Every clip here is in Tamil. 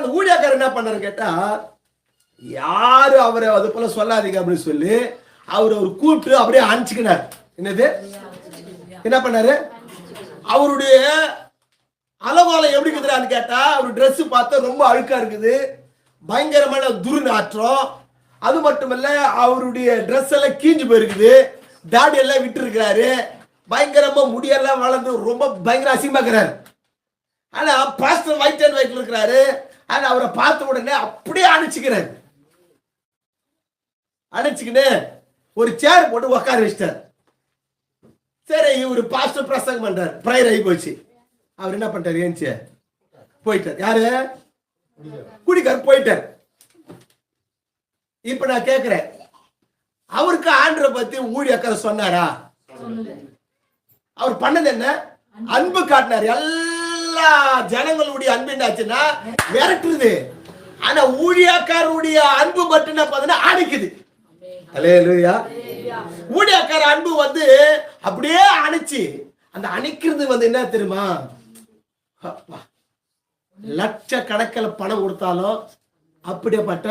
அந்த ஊழியக்காரர் என்ன பண்ணாரு கேட்டா யாரு அவரை அது போல சொல்லாதீங்க அப்படின்னு சொல்லி அவர் அவர் கூப்பிட்டு அப்படியே அனுப்பிச்சுக்கினார். என்னது? என்ன பண்ணாரு? அவருடைய அலங்கோலம் எப்படி இருக்குதுன்னு கேட்டா அவர் ட்ரெஸ் பார்த்தா ரொம்ப அழுக்கா இருக்குது. பயங்கரமான துர்நாற்றம். அது மட்டுமல்ல அவருடைய ட்ரெஸ் எல்லாம் கீஞ்சு போயிருக்குது. தாடி எல்லாம் விட்டு இருக்கிறாரு பயங்கரமா முடியெல்லாம் வளர்ந்து ரொம்ப பயங்கர அசிங்கமாக்குறாரு. ஆனா பாஸ்டர் ஒயிட் அண்ட் ஒயிட்ல இருக்கிறாரு. ஆனா அவரை பார்த்த உடனே அப்படியே அணைச்சிக்கிறாரு அணைச்சிக்கின்னு ஒரு சேர் போட்டு உட்கார வச்சிட்டார். சரி இவர் பாஸ்டர் பிரசங்கம் பண்றாரு. ப்ரேயர் ஆகி போச்சு. அவர் என்ன பண்ணிட்டாரு? ஏன்ச்சு போயிட்டார். யாரு? குடிக்கார் போயிட்டார். இப்ப நான் கேக்குறேன். அவருக்கு ஆண்டரை பத்தி ஊழியக்கார சொன்னாரா? அவர் பண்ணது என்ன? அன்பு காட்டினார். எல்லா ஜனங்களுடைய அன்பு என்னாச்சுன்னா விரட்டுறது ஆனா ஊழியக்காரருடைய அன்பு மட்டும் என்ன பண்ணுதுன்னா அணைக்குது. ஊழியக்கார அன்பு வந்து அப்படியே அணைச்சு அந்த அணைக்கிறது வந்து என்ன தெரியுமா? அப்பா. லட்சக்கணக்கில் பணம் கொடுத்தாலும் அப்படியேப்பட்ட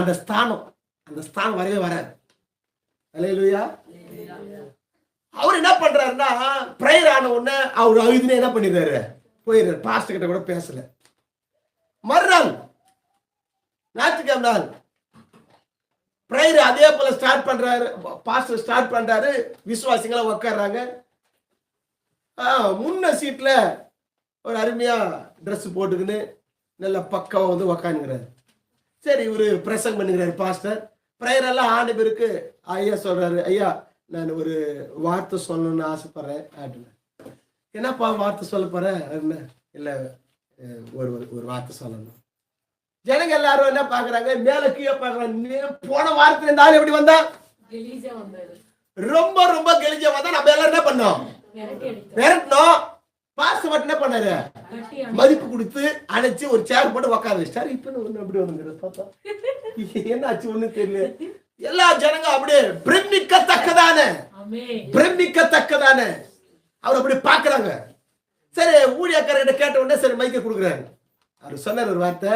அந்த ஸ்தானம் அந்த ஸ்தானம் வரவே வராது. அல்லேலூயா அவர் என்ன பண்றாருன்னா ப்ரேயர் ஆன உடனே அவர் அழுதுனே என்ன பண்ணிடுறாரு? போயிடுறாரு. பாஸ்டர் கிட்ட கூட பேசல. மறுநாள் ஞாயிற்றுக்கிழமை நாள் ப்ரேயர் அதே போல ஸ்டார்ட் பண்றாரு. பாஸ்டர் ஸ்டார்ட் பண்றாரு. விசுவாசிங்களா உட்கார்றாங்க ஆ, முன்ன சீட்ல ஒரு அருமையா ட்ரெஸ் போட்டுக்கின்னு நல்ல பக்காவாக வந்து உக்காந்துக்கிறாரு. சரி இவரு பிரசங்கம் பண்ணுகிறாரு பாஸ்டர் ப்ரேயர் எல்லாம் ஆண்டு பிறகு ஐயா சொல்றாரு ஐயா நான் ஒரு வார்த்தை சொல்லணும்னு ஆசைப்படுறேன். அப்படின்னு என்னப்பா வார்த்தை சொல்ல போற? என்ன இல்ல ஒரு ஒரு- வார்த்தை சொல்லணும். ஜனங்க எல்லாரும் என்ன பாக்குறாங்க மேல கீழே பாக்குறாங்க போன வாரத்துல இந்த ஆள் எப்படி வந்தா? கெலீஜா ரொம்ப ரொம்ப கெளிஞ்ச வந்தா நம்ம எல்லாரும் என்ன பண்ணோம்? விரட்டணும் பாஸ்ட் மட்டும் என்ன பண்ணாரு? மதிப்பு கொடுத்து அணைச்சு ஒரு சேர் போட்டு உட்கார வச்சிட்டாரு இப்ப ஒண்ணு அப்படி வந்துங்கிறது பார்த்தா என்னாச்சு ஒண்ணு தெரியல. எல்லா ஜனங்க அப்படியே பிரமிக்கத்தக்கதான. பிரமிக்கத்தக்கதான. அவர் அப்படி பாக்குறாங்க சரி ஊழியக்காரர்கிட்ட கேட்ட உடனே சரி மைக்க கொடுக்குறாரு. அவர் சொன்னார் ஒரு வார்த்தை.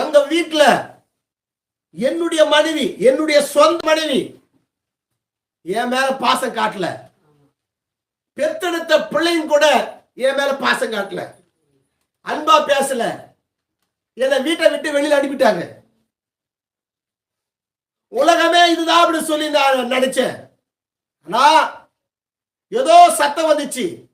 எங்க வீட்டுல என்னுடைய மனைவி என்னுடைய சொந்த மனைவி என் மேல பாசம் காட்டல. பெத்தெடுத்த பிள்ளைங்க கூட என் மேல பாசம் காட்டல. அன்பா பேசல. என்னை வீட்டை விட்டு வெளியில அனுப்பிட்டாங்க. இதுதான் அப்படின்னு சொல்லி நான் நினைச்சேன். ஆனா ஏதோ சத்தம் வந்துச்சு.